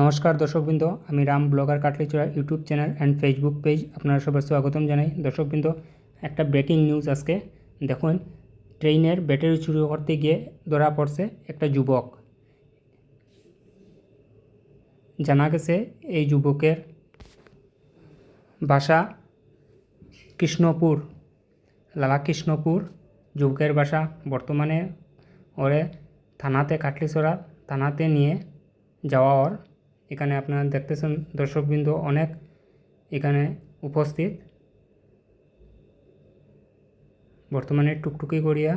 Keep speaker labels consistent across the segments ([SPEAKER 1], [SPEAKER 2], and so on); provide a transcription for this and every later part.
[SPEAKER 1] নমস্কার দর্শকবৃন্দ, আমি Ram blogger Katlichara, YouTube channel and Facebook page আপনারা সবার স্বাগতম জানাই। দর্শকবৃন্দ, একটা ব্রেকিং নিউজ আজকে। দেখুন, ট্রেনের ব্যাটারি চুরি করতে গিয়ে ধরা পড়ছে একটা যুবক। জানা গেছে, এই যুবকের বাসা কৃষ্ণপুর, লালা কৃষ্ণপুর। যুবকের বাসা বর্তমানে ওরে থানাতে কাটলিছড়া থানাতে নিয়ে যাওয়া ওর। এখানে আপনারা দেখতেছেন দর্শকবৃন্দ অনেক এখানে উপস্থিত। বর্তমানে টুকটুকি করিয়া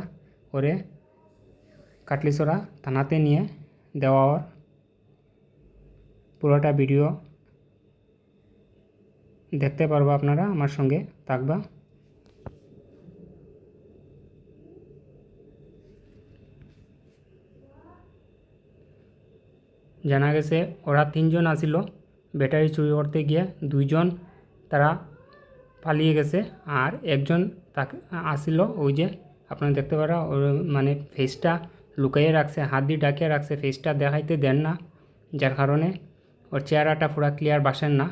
[SPEAKER 1] ওরে কাটলিছড়া থানাতে নিয়ে দেওয়ার পুরোটা ভিডিও দেখতে পারব আপনারা, আমার সঙ্গে থাকবা। জানা গেছে, ওরা তিনজন আসিল। ব্যাটারি চুরি করতে গিয়ে দুইজন তারা পালিয়ে গেছে আর একজন তাকে, আসিল। ওই যে আপনারা দেখতে পারা, ওর মানে ফেসটা লুকাইয়ে রাখছে, হাত দিয়ে ডাকিয়ে রাখছে ফেসটা দেখাইতে দেন না, যার কারণে ওর চেহারাটা পুরো ক্লিয়ার বাসেন না।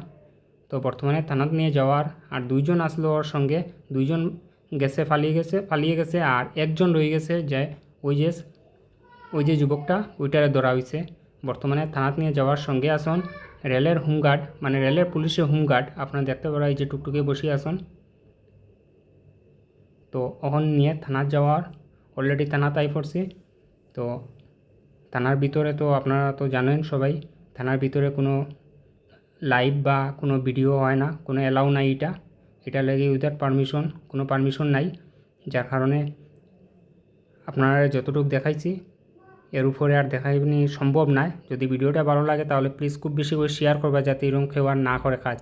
[SPEAKER 1] তো বর্তমানে থানাত নিয়ে যাওয়ার, আর দুইজন আসলো ওর সঙ্গে, দুইজন গেছে, পালিয়ে গেছে পালিয়ে গেছে, আর একজন রয়ে গেছে যে, ওই যে ওই যে যুবকটা, ওইটারে ধরা হয়েছে বর্তমানে থানাত নিয়ে যাওয়ার সঙ্গে আসন। রেলের হোমগার্ড মানে রেলের পুলিশের হোমগার্ড আপনারা দেখতে পারা এই যে টুকটুকে বসে আসন। তো ওখান নিয়ে থানাত যাওয়ার অলরেডি থানাত আই পড়ছি। তো থানার ভিতরে তো আপনারা তো জানেন সবাই, থানার ভিতরে কোনো লাইভ বা কোনো ভিডিও হয় না, কোনো অ্যালাউ নাই এটা। এটা লেগে উইদাউট পারমিশন কোনো পারমিশন নাই। যার কারণে আপনারা যতটুকু দেখাইছি এর উপরে আর দেখাইনি সম্ভব নয়। যদি ভিডিওটা ভালো লাগে তাহলে প্লিজ খুব বেশি করে শেয়ার করবে যাতে এরকম আর না করে কাজ